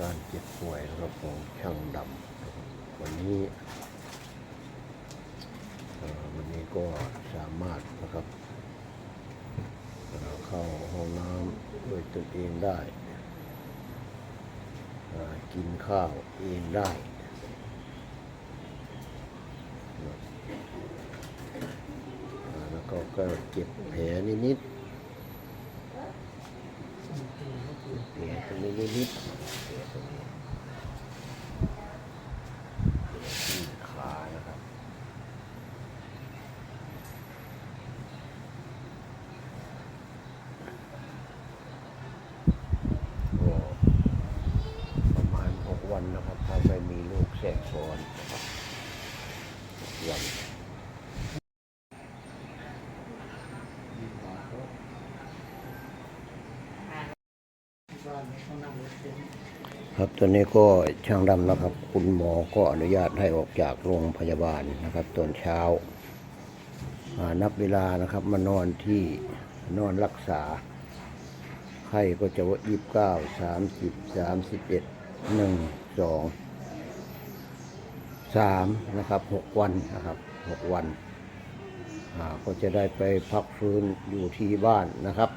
การเจ็บป่วยนะครับของช่างดำวันนี้วันนี้ก็สามารถนะครับเเข้าห้องน้ำด้วยตนเองได้กินข้าวเองได้แล้วก็ก็เจ็บแผลนิดๆ เสียตรงนี้นิดๆเสียตรงนี้ที่ขานะครับก็ประมาณหกวันนะครับ ถ้าไม่มีลูกแทรกซ้อนนะครับหกวัน ครับตอนนี้ก็ช่างดำนะครับ คุณหมอก็อนุญาตให้ออกจากโรงพยาบาลนะครับตอนเช้าอ่านับเวลานะครับมานอนที่นอนรักษา ไข้ก็จะว่ายี่สิบเก้าสามสิบสามสิบเอ็ดหนึ่งสองสามนะครับหกวันนะครับหกวันก็จะได้ไปพักฟื้นอยู่ที่บ้านนะครับ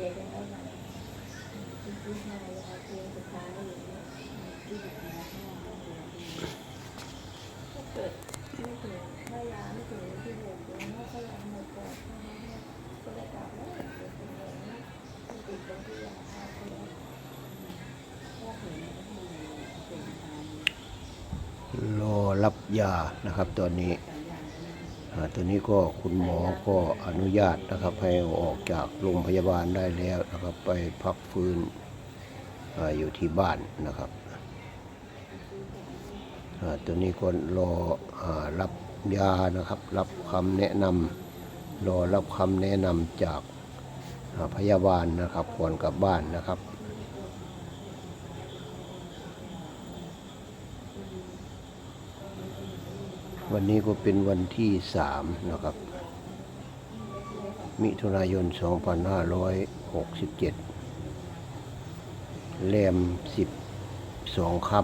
รับวันเจนแล้ววันที่ที่ห้าเจสุดท้ายอย่างเงี้ยที่ดท้ายข้างล่างก็คือถ้าเกิดไม่ถึงถ้ายาไม่ถึงที่หกเดือนถ้าเขายาหมดก่อนก็ได้กลับแล้วเป็นอย่างนี้ติดตรงที่ยาฆ่าเชื้อถ้าถึงก็ให้เป็นทางรอรับยานะครับตอนนี้ ตอนนี้ก็คุณหมอก็อนุญาตนะครับให้ออกจากโรงพยาบาลได้แล้วนะครับไปพักฟื้นออยู่ที่บ้านนะครับตอนนี้ก็รออรับยานะครับ รับคำแนะนำรอรับคำแนะนำจากพยาบาลนะครับก่อนกลับบ้านนะครับ วันนี้ก็เป็นวันที่สามนะครับ มิถุนายน 2567 แรม 12ค่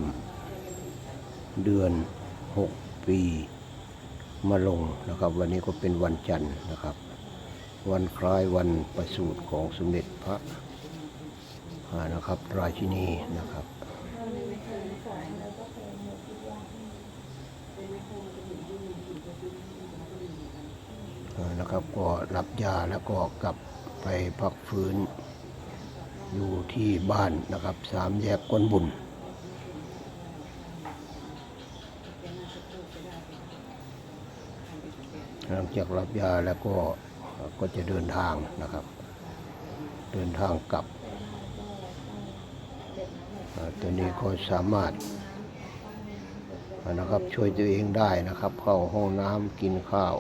ำเดือน 6 ปีมาลงนะครับ วันนี้ก็เป็นวันจันทร์นะครับ วันคล้ายวันประสูติของสมเด็จพระนะครับ ราชินีนะครับ นะครับก็รับยาแล้วก็กลับไปพักฟื้น อยู่ที่บ้านนะครับสามแยกกวนบุญหลังจากรับยาแล้วก็ก็จะเดินทางนะครับ เดินทางกลับตัวนี้ก็สามารถ นะครับ ช่วยตัวเองได้นะครับ เข้าห้องน้ำกินข้าว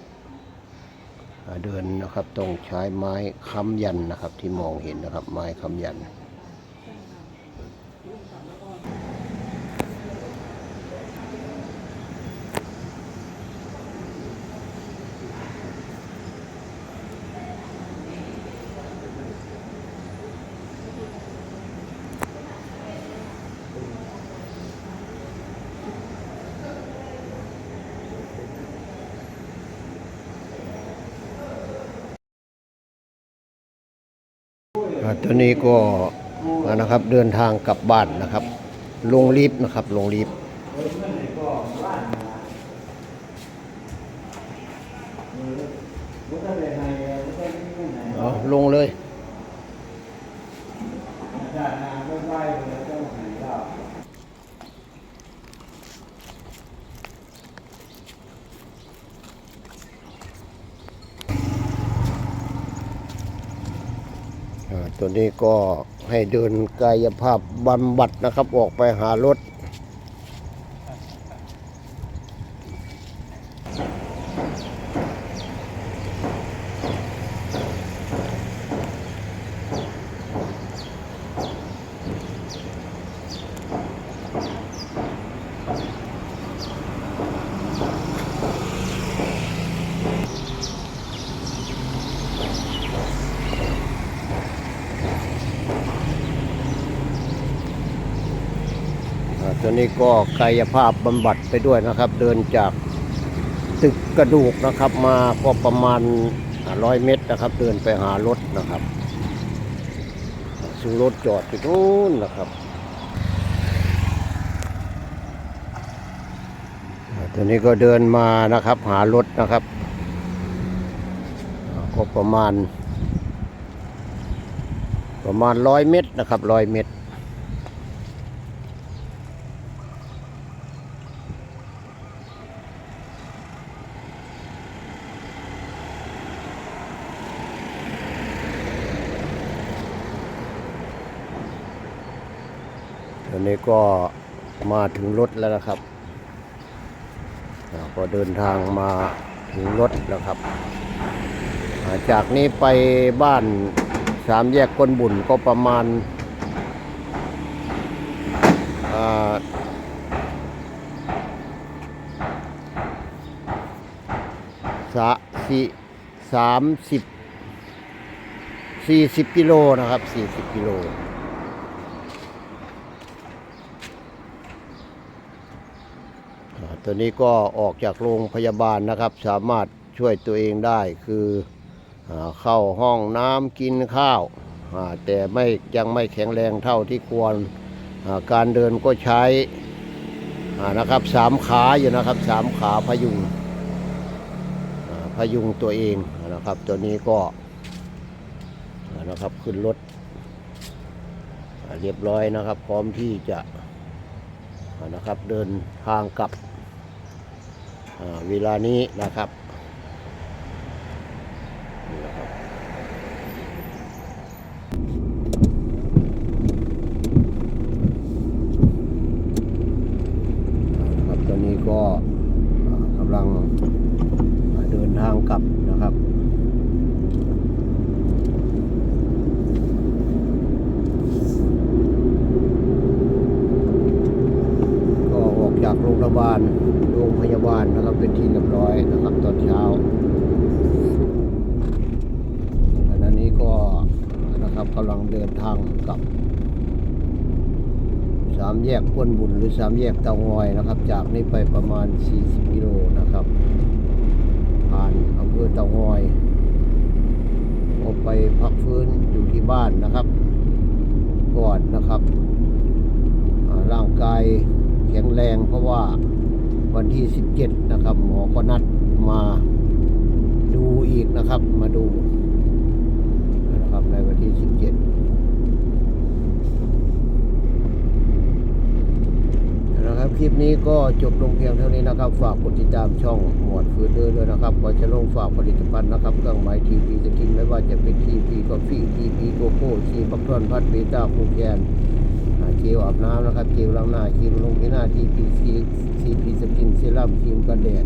เดินนะครับต้องใช้ไม้ค้ำยันนะครับที่มองเห็นนะครับ ไม้ค้ำยัน ตอนนี้ก็นะครับเดินทางกลับบ้านนะครับ ลงลิฟต์นะครับ ลงลิฟต์ลงเลย นี้ก็ให้เดินกายภาพบำบัดนะครับ ออกไปหารถ นี้ก็กายภาพบำบัดไปด้วยนะครับ เดินจากตึกกระดูกนะครับมาก็ประมาณร้อยเมตรนะครับ เดินไปหารถนะครับซึ่งรถจอดอยู่นู้นนะครับตอนนี้ก็เดินมานะครับ หารถนะครับ ก็ประมาณ ประมาณร้อยเมตรนะครับร้อยเมตร ตอนนี้ก็มาถึงรถแล้วนะครับก็เดินทางมาถึงรถแล้วครับ จากนี้ไปบ้านสามแยกก้นบุญก็ประมาณสะสี่สามสิบสี่สิบกิโลนะครับสี่สิบกิโล อ่า ตัวนี้ก็ออกจากโรงพยาบาลนะครับ สามารถช่วยตัวเองได้คืออเข้าห้องน้ำกินข้าวาแต่ไม่ยังไม่แข็งแรงเท่าที่ควรการเดินก็ใช้นะครับสามขาอยู่นะครับสามขาพยุงพยุงตัวเองนะครับ ตัวนี้ก็นะครับขึ้นรถเรียบร้อยนะครับ พร้อมที่จะนะครับเดินทางกลับ เวลานี้นะครับตอนนี้ก็กำลังเดินทางกลับนะครับ ก็ออกจากโรงพยาบาลโรงพยาบาล นะครับเป็นที่เรียบร้อยนะครับตอนเช้าขณะนี้ก็นะครับกำลังเดินทางกลับสามแยกก้นบุญหรือสามแยกเตางอยนะครับ จากนี้ไปประมาณ 40กิโลนะครับ ผ่านอำเภอเตางอยออกไปพักฟื้นอยู่ที่บ้านนะครับ ก่อนนะครับร่างกายแข็งแรงเพราะว่า วันที่ 17 นะครับ หมอก็นัดมาดูอีกนะครับ มาดูนะครับในวันที่ 17 นะครับ คลิปนี้ก็จบลงเพียงเท่านี้นะครับ ฝากกดติดตามช่องหมวดฟื้นเดอร์ด้วยนะครับก็จะลงฝากผลิตภัณฑ์นะครับเครื่องหมายทีพีสกินไม่ว่าจะเป็นทีพีกาแฟทีพีโกโก้ชีบักทอนพัดเบต้าคูแกน จลอาบน้ำนะครับเจลล้างหน้าครีมลงที่หน้าที่พีซีซีพีสกินเซรั่มครีมกันแดด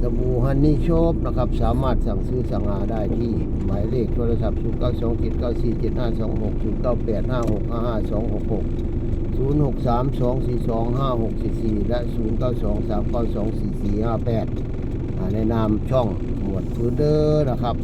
สบู่ฮันนี่โชบนะครับ สามารถสั่งซื้อสั่งหาได้ที่ หมายเลขโทรศัพท์0 9 2 7 9 4 7 5 2 6 0 9 8 5 6 5 5 2 6 6 0 6 3 2 4 2 5 6 4 4 และ 0 9 2 3 9 2 4 4 5 8 ในนามช่องหมวดฟืนเดอร์นะครับ